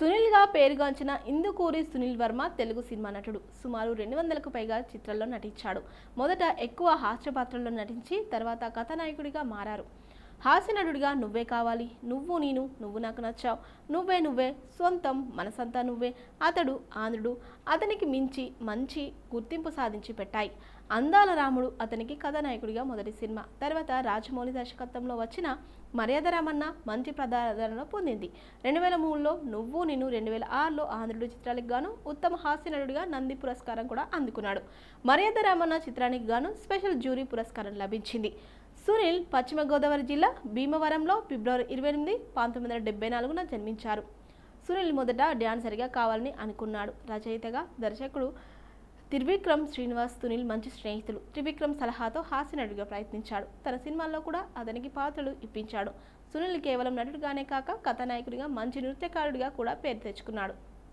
సునీల్గా పేరుగాంచిన ఇందుకూరి సునీల్ వర్మ తెలుగు సినిమా నటుడు. సుమారు రెండు వందలకు పైగా చిత్రాల్లో నటించాడు. మొదట ఎక్కువ హాస్య పాత్రల్లో నటించి తర్వాత కథానాయకుడిగా మారారు. హాస్య నటుడిగా నువ్వే కావాలి. నువ్వు నేను నువ్వు నాకు నచ్చావు. నువ్వే నువ్వే సొంతం మనసంతా నువ్వే. అతడు ఆంధ్రుడు అతనికి మించి మంచి గుర్తింపు సాధించి పెట్టాయి. అందాల రాముడు అతనికి కథానాయకుడిగా మొదటి సినిమా. తర్వాత రాజమౌళి దర్శకత్వంలో వచ్చిన మర్యాద రామన్న మంచి ప్రదాదరణ పొందింది. రెండు వేల మూడులో నువ్వు నేను రెండు వేల ఆరులో ఆంధ్రుడు చిత్రాలకు గాను ఉత్తమ హాస్యనటుడిగా నంది పురస్కారం కూడా అందుకున్నాడు. మర్యాద రామన్న చిత్రానికి గాను స్పెషల్ జ్యూరీ పురస్కారం లభించింది. సునీల్ పశ్చిమ గోదావరి జిల్లా భీమవరంలో ఫిబ్రవరి ఇరవై ఎనిమిది పంతొమ్మిది వందల డెబ్బై నాలుగున జన్మించారు. సునీల్ మొదట డాన్సర్గా కావాలని అనుకున్నాడు. రచయితగా దర్శకుడు త్రివిక్రమ్ శ్రీనివాస్ సునీల్ మంచి స్నేహితులు. త్రివిక్రమ్ సలహాతో హాస్యనటుడిగా ప్రయత్నించాడు. తన సినిమాల్లో కూడా అతనికి పాత్రలు ఇప్పించాడు. సునీల్ కేవలం నటుడిగానే కాక కథానాయకుడిగా మంచి నృత్యకారుడిగా కూడా పేరు తెచ్చుకున్నాడు.